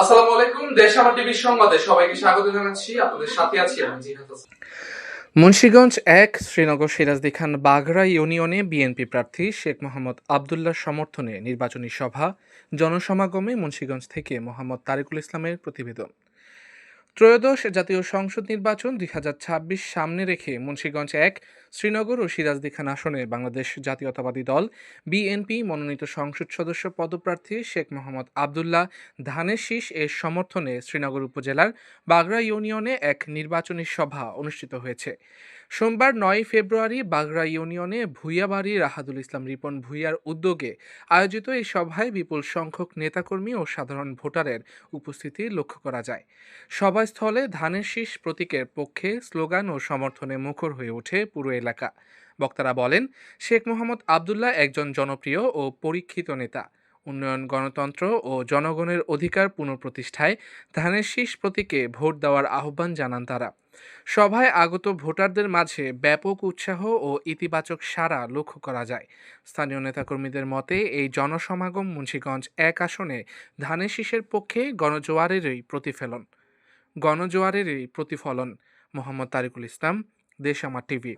আসসালামু আলাইকুম সংবাদে সবাইকে স্বাগত জানাচ্ছি। আপনাদের সাথে আছি আমি জিহাদ মুন্সীগঞ্জ এক, শ্রীনগর সিরাজদি খান বাগড়া ইউনিয়নে বিএনপি প্রার্থী শেখ মোহাম্মদ আবদুল্লার সমর্থনে নির্বাচনী সভা, জনসমাগমে মুন্সীগঞ্জ থেকে মোহাম্মদ তারেকুল ইসলামের প্রতিবেদন। ত্রয়োদশ জাতীয় সংসদ নির্বাচন দুই হাজার ছাব্বিশ সামনে রেখে মুন্সীগঞ্জ এক, শ্রীনগর ও সিরাজদিখান আসনে বাংলাদেশ জাতীয়তাবাদী দল, বিএনপি মনোনীত সংসদ সদস্য পদপ্রার্থী শেখ মোহাম্মদ আবদুল্লাহ ধানের শীষ এর সমর্থনে শ্রীনগর উপজেলার বাগড়া ইউনিয়নে এক নির্বাচনী সভা অনুষ্ঠিত হয়েছে। সোমবার নয় ফেব্রুয়ারি বাগড়া ইউনিয়নে ভুইয়াবাড়ি রাহাদুল ইসলাম রিপন ভুইয়ার উদ্যোগে আয়োজিত এই সভায় বিপুল সংখ্যক নেতাকর্মী ও সাধারণ ভোটারের উপস্থিতি লক্ষ্য করা যায়। সভাস্থলে ধানের শীষ প্রতীকের পক্ষে স্লোগান ও সমর্থনে মুখর হয়ে ওঠে পুরো এলাকা। বক্তারা বলেন, শেখ মোহাম্মদ আবদুল্লাহ একজন জনপ্রিয় ও পরীক্ষিত নেতা। উন্নয়ন, গণতন্ত্র ও জনগণের অধিকার পুনঃপ্রতিষ্ঠায় ধানের শীষ প্রতীকে ভোট দেওয়ার আহ্বান জানান তারা। সভায় আগত ভোটারদের মাঝে ব্যাপক উৎসাহ ও ইতিবাচক সাড়া লক্ষ্য করা যায়। স্থানীয় নেতাকর্মীদের মতে, এই জনসমাগম মুন্সীগঞ্জ এক আসনে ধানের শীষের পক্ষে গণজোয়ারেরই প্রতিফলন। গণজোয়ারেরই প্রতিফলন। মোহাম্মদ তারিকুল ইসলাম দেশ আমার টিভি।